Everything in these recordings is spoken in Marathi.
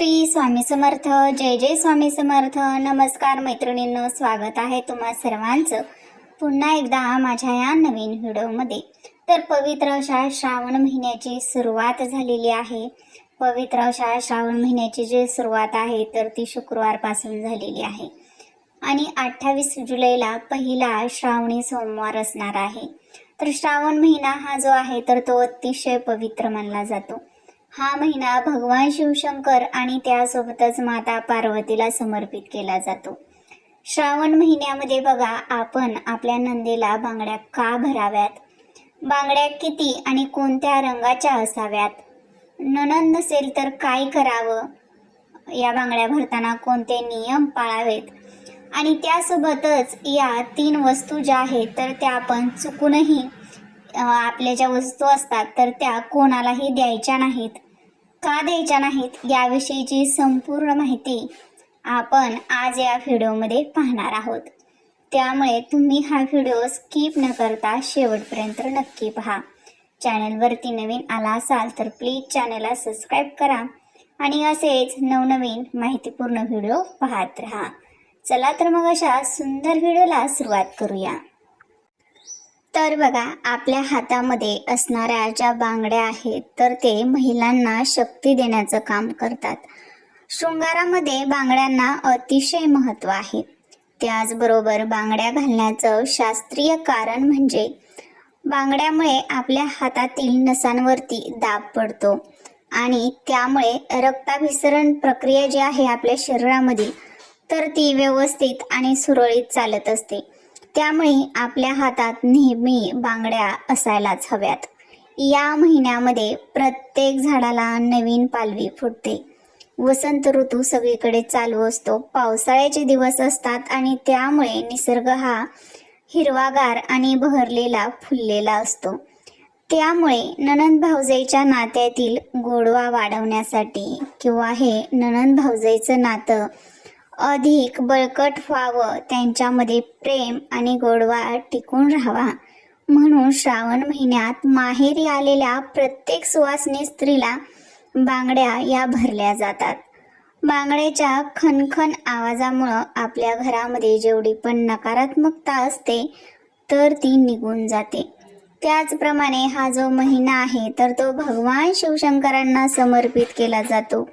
श्री स्वामी समर्थ जय जय स्वामी समर्थ. नमस्कार मैत्रिणींनो स्वागत आहे तुम्हा सर्वांचं. पुन्हा एकदा माझ्या या नवीन व्हिडिओमध्ये. तर पवित्र अशा श्रावण महिन्याची सुरुवात झालेली आहे. पवित्र अशा श्रावण महिन्याची जी सुरुवात आहे तर ती शुक्रवारपासून झालेली आहे. आणि अठ्ठावीस जुलैला पहिला श्रावणी सोमवार असणार आहे. तर श्रावण महिना हा जो आहे तर तो अतिशय पवित्र मानला जातो. हा महिना भगवान शिवशंकर आणि त्यासोबतच माता पार्वतीला समर्पित केला जातो. श्रावण महिन्यामध्ये बघा आपण आपल्या नंदीला बांगड्या का भराव्यात? बांगड्या किती आणि कोणत्या रंगाच्या असाव्यात? ननंद नसेल तर काय करावं? या बांगड्या भरताना कोणते नियम पाळावेत? आणि त्यासोबतच या तीन वस्तू ज्या आहेत तर त्या आपण चुकूनही आपल्या ज्या वस्तू असतात तर त्या कोणालाही द्यायच्या नाहीत. का द्यायच्या नाहीत? याविषयीची संपूर्ण माहिती आपण आज या व्हिडिओमध्ये पाहणार आहोत. त्यामुळे तुम्ही हा व्हिडिओ स्किप न करता शेवटपर्यंत नक्की पहा. चॅनलवरती नवीन आला असाल तर प्लीज चॅनलला सबस्क्राईब करा आणि असेच नवनवीन माहितीपूर्ण व्हिडिओ पाहत राहा. चला तर मग अशा सुंदर व्हिडिओला सुरुवात करूया. तर बघा आपल्या हातामध्ये असणाऱ्या ज्या बांगड्या आहेत तर ते महिलांना शक्ती देण्याचं काम करतात. शृंगारामध्ये बांगड्यांना अतिशय महत्त्व आहे. त्याचबरोबर बांगड्या घालण्याचं शास्त्रीय कारण म्हणजे बांगड्यामुळे आपल्या हातातील नसांवरती दाब पडतो आणि त्यामुळे रक्ताभिसरण प्रक्रिया जी आहे आपल्या शरीरामधील तर ती व्यवस्थित आणि सुरळीत चालत असते. त्यामुळे आपल्या हातात नेहमी बांगड्या असायलाच हव्यात. या महिन्यामध्ये प्रत्येक झाडाला नवीन पालवी फुटते. वसंत ऋतू सगळीकडे चालू असतो. पावसाळ्याचे दिवस असतात आणि त्यामुळे निसर्ग हा हिरवागार आणि बहरलेला फुललेला असतो. त्यामुळे ननंद भाऊजाईच्या नात्यातील गोडवा वाढवण्यासाठी किंवा हे ननंद भाऊजाईचं नातं अधिक बळकट व्हावं त्यांच्यामध्ये प्रेम आणि गोडवा टिकून राहावा. म्हणून श्रावण महिन्यात माहेरी आलेल्या प्रत्येक सुवासनी स्त्रीला बांगड्या या भरल्या जातात. बांगड्याच्या खनखन आवाजामुळं आपल्या घरामध्ये जेवढी पण नकारात्मकता असते तर ती निघून जाते. त्याचप्रमाणे हा जो महिना आहे तर तो भगवान शिवशंकरांना समर्पित केला जातो.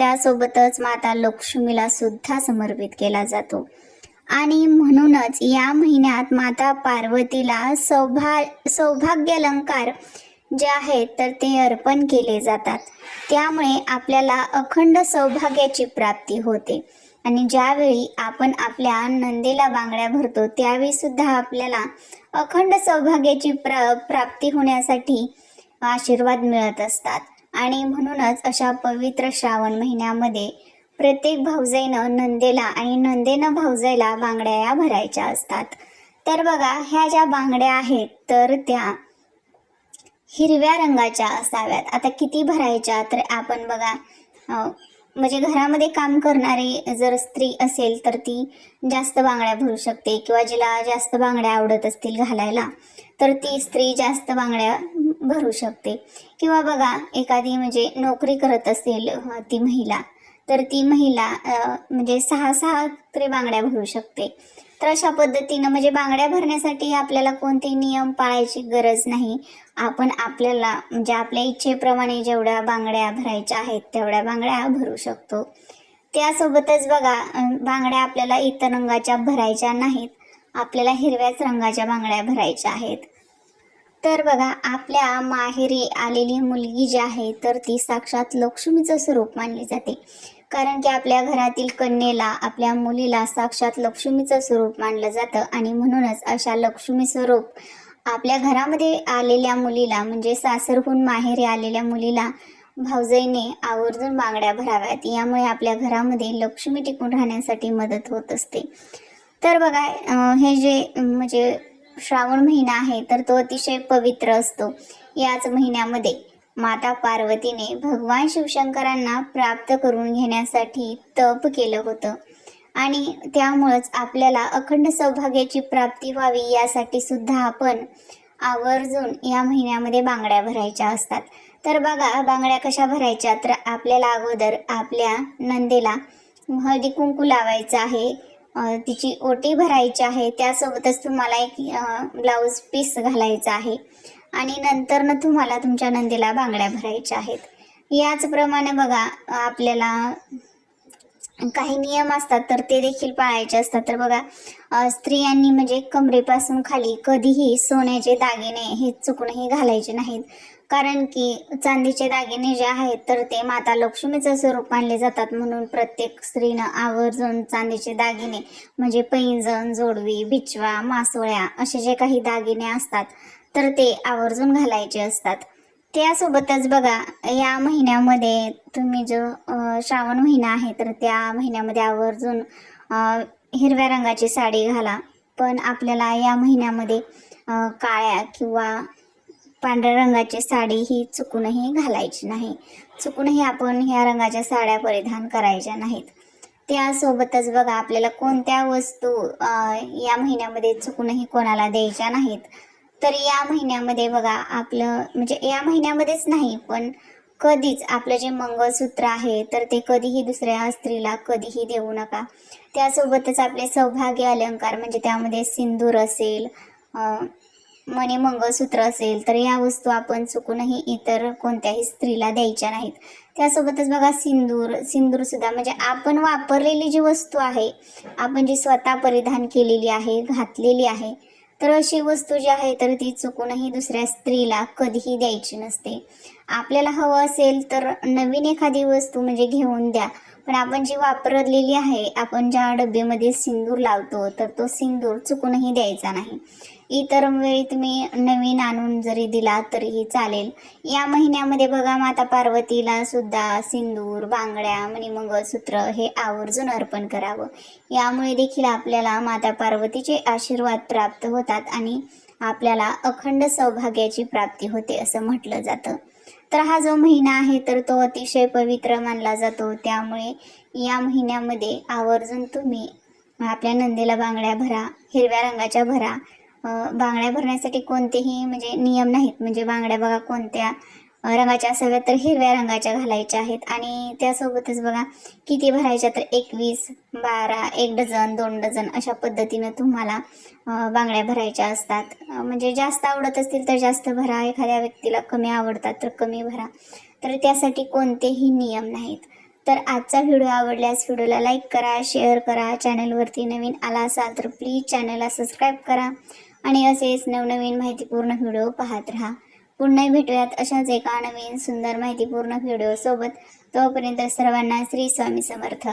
त्यासोबतच माता लक्ष्मीला सुद्धा समर्पित केला जातो. आणि म्हणूनच या महिन्यात माता पार्वतीला सौभा सौभाग्य अलंकार जे आहेत तर ते अर्पण केले जातात. त्यामुळे आपल्याला अखंड सौभाग्याची प्राप्ती होते. आणि ज्यावेळी आपण आपल्या नंदीला बांगड्या भरतो त्यावेळी सुद्धा आपल्याला अखंड सौभाग्याची प्रा प्राप्ती होण्यासाठी आशीर्वाद मिळत असतात. आणि म्हणूनच अशा पवित्र श्रावण महिन्यामध्ये प्रत्येक भाऊजाईनं नंदेला आणि नंदेनं भाऊजाईला बांगड्या या भरायच्या असतात. तर बघा ह्या ज्या बांगड्या आहेत तर त्या हिरव्या रंगाच्या असाव्यात. आता किती भरायच्या तर आपण बघा म्हणजे घरामध्ये काम करणारी जर स्त्री असेल तर ती जास्त बांगड्या भरू शकते किंवा जिला जास्त बांगड्या आवडत असतील घालायला तर ती स्त्री जास्त बांगड्या भरू शकते. किंवा बघा एखादी म्हणजे नोकरी करत असेल ती महिला तर ती महिला म्हणजे सहा सहा तरी बांगड्या भरू शकते. तर अशा पद्धतीनं म्हणजे बांगड्या भरण्यासाठी आपल्याला कोणते नियम पाळायची गरज नाही. आपण आपल्याला म्हणजे आपल्या इच्छेप्रमाणे जेवढ्या बांगड्या भरायच्या आहेत तेवढ्या बांगड्या भरू शकतो. त्यासोबतच बघा बांगड्या आपल्याला इतर रंगाच्या भरायच्या नाहीत. आपल्याला हिरव्याच रंगाच्या बांगड्या भरायच्या आहेत. तर बघा आपल्या माहेरी आलेली मुलगी जी आहे तर ती साक्षात लक्ष्मीचं स्वरूप मानली जाते. कारण की आपल्या घरातील कन्येला आपल्या मुलीला साक्षात लक्ष्मीचं स्वरूप मानलं जातं आणि म्हणूनच अशा लक्ष्मी स्वरूप आपल्या घरामध्ये आलेल्या मुलीला म्हणजे सासरहून माहेरी आलेल्या मुलीला भाऊजाईने आवर्जून बांगड्या भराव्यात. यामुळे आपल्या घरामध्ये लक्ष्मी टिकून राहण्यासाठी मदत होत असते. तर बघा हे जे म्हणजे श्रावण महिना आहे तर तो अतिशय पवित्र असतो. याच महिन्यामध्ये माता पार्वतीने भगवान शिवशंकरांना प्राप्त करून घेण्यासाठी तप केलं होतं. आणि त्यामुळंच आपल्याला अखंड सौभाग्याची प्राप्ती व्हावी यासाठी सुद्धा आपण आवर्जून या महिन्यामध्ये बांगड्या भरायच्या असतात. तर बघा बांगड्या कशा भरायच्या? तर आपल्याला अगोदर आपल्या नंदेला हळदी कुंकू लावायचं आहे. तिची ओटी भरायची आहे. त्यासोबतच तुम्हाला एक ब्लाऊज पीस घालायचा आहे. आणि नंतर न तुम्हाला तुमच्या नंदीला बांगड्या भरायच्या आहेत. याचप्रमाणे बघा आपल्याला काही नियम असतात तर ते देखील पाळायचे असतात. तर बघा स्त्रियांनी म्हणजे कमरेपासून खाली कधीही सोन्याचे दागिने हे चुकूनही घालायचे नाहीत. कारण की चांदीचे दागिने जे आहेत तर ते माता लक्ष्मीचं स्वरूप मानले जातात. म्हणून प्रत्येक स्त्रीनं आवर्जून चांदीचे दागिने म्हणजे पैंजण जोडवी बिचवा मासोळ्या असे जे काही दागिने असतात तर ते आवर्जून घालायचे असतात. त्यासोबतच बघा या महिन्यामध्ये तुम्ही जो श्रावण महिना आहे तर त्या महिन्यामध्ये आवर्जून हिरव्या रंगाची साडी घाला. पण आपल्याला या महिन्यामध्ये काळ्या किंवा पांढऱ्या रंगाची साडी ही चुकूनही घालायची नाही. चुकूनही आपण ह्या रंगाच्या साड्या परिधान करायच्या नाहीत. त्यासोबतच बघा आपल्याला कोणत्या वस्तू या महिन्यामध्ये चुकूनही कोणाला द्यायच्या नाहीत? तर या महिन्यामध्ये बघा आपलं म्हणजे या महिन्यामध्येच नाही पण कधीच आपलं जे मंगळसूत्र आहे तर ते कधीही दुसऱ्या स्त्रीला कधीही देऊ नका. त्यासोबतच आपले सौभाग्य अलंकार म्हणजे त्यामध्ये सिंदूर असेल मणी मंगळसूत्र असेल तर या वस्तू आपण चुकूनही इतर कोणत्याही स्त्रीला द्यायच्या नाहीत. त्यासोबतच बघा सिंदूर सिंदूर सुद्धा म्हणजे आपण वापरलेली जी वस्तू आहे आपण जी स्वतः परिधान केलेली आहे घातलेली आहे तर अशी वस्तू जी आहे तर ती चुकूनही दुसऱ्या स्त्रीला कधीही द्यायची नसते. आपल्याला हवं असेल तर नवीन एखादी वस्तू म्हणजे घेऊन द्या पण आपण जी वापरलेली आहे आपण ज्या डब्यामध्ये सिंदूर लावतो तर तो सिंदूर चुकूनही द्यायचा नाही. इतर वेळी तुम्ही नवीन आणून जरी दिला तरीही चालेल. या महिन्यामध्ये बघा माता पार्वतीला सुद्धा सिंदूर बांगड्या मणिमंगळसूत्र हे आवर्जून अर्पण करावं. यामुळे देखील आपल्याला माता पार्वतीचे आशीर्वाद प्राप्त होतात आणि आपल्याला अखंड सौभाग्याची प्राप्ती होते असं म्हटलं जातं. तर हा जो महिना आहे तर तो अतिशय पवित्र मानला जातो. त्यामुळे या महिन्यामध्ये आवर्जून तुम्ही आपल्या नंदीला बांगड्या भरा हिरव्या रंगाच्या भरा बांगड्या भरण्यासाठी कोणतेही म्हणजे नियम नाहीत. म्हणजे बांगड्या बघा कोणत्या रंगाच्या असाव्यात तर हिरव्या रंगाच्या घालायच्या आहेत. आणि त्यासोबतच बघा किती भरायच्या तर एकवीस बारा एक डझन दोन डझन अशा पद्धतीनं तुम्हाला बांगड्या भरायच्या असतात. म्हणजे जास्त आवडत असतील तर जास्त भरा. एखाद्या व्यक्तीला कमी आवडतात तर कमी भरा. तर त्यासाठी कोणतेही नियम नाहीत. तर आजचा व्हिडिओ आवडल्यास व्हिडिओला लाईक करा शेअर करा. चॅनलवरती नवीन आला असाल तर प्लीज चॅनलला सबस्क्राईब करा. आणि असेच नवनवीन माहितीपूर्ण व्हिडिओ पाहत राहा. पुन्हा भेटूयात अशाच एका नवीन सुंदर माहितीपूर्ण व्हिडिओसोबत. तोपर्यंत सर्वांना श्री स्वामी समर्थ.